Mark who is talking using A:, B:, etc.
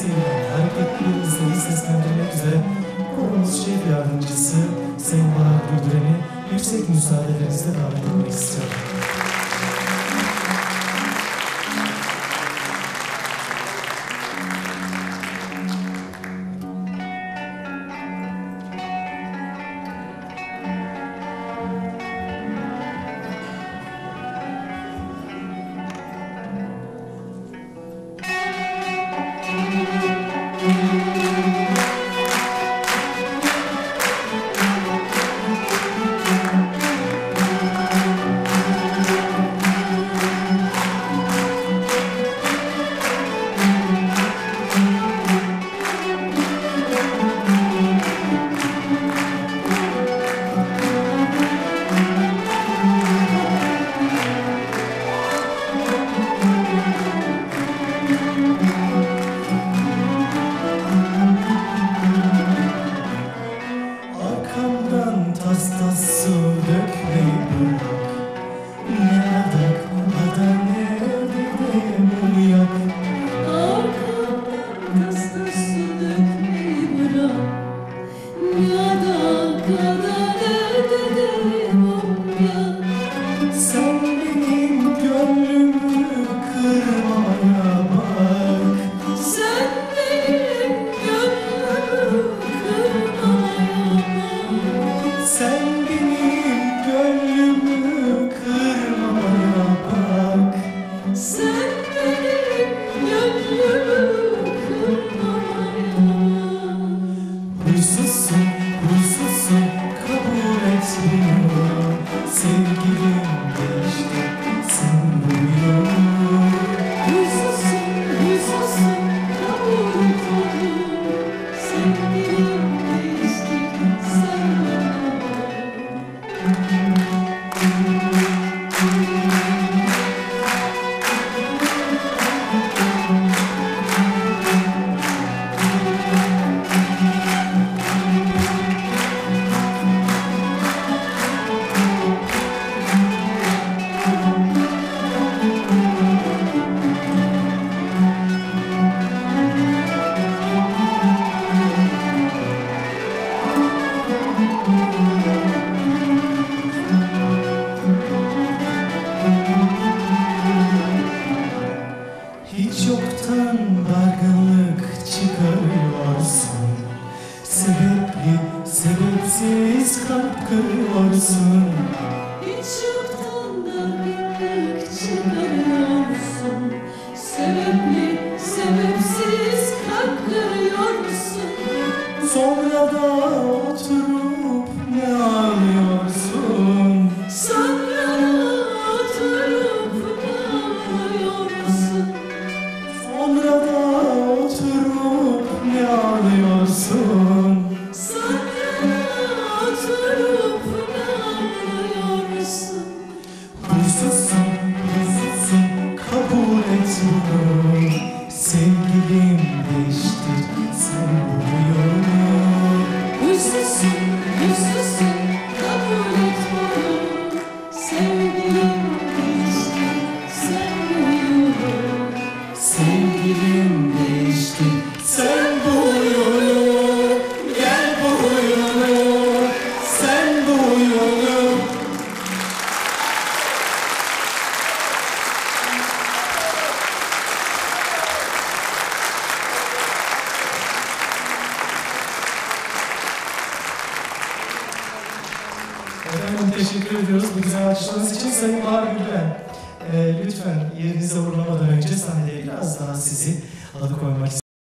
A: sevilen hareketli hızlı seslendirmek üzere konumuz şef yardımcısı Sayın Bahar Güldüren'i yüksek müsaadelerinizle davet Su dökmeyi bırak. Ne adak ada ne ödedem uyak.
B: Arkamdan tasla su dökmeyi bırak da kadar
A: Huysuzsun, huysuzsun kabul Sevgilim değişti Sebepli, sebepsiz kalp kırıyorsun teşekkür ediyoruz bu güzel alkışlarınız için Sayın Bahar Gülben. Ee, lütfen yerinize uğurlamadan önce sahneye biraz daha sizi alıkoymak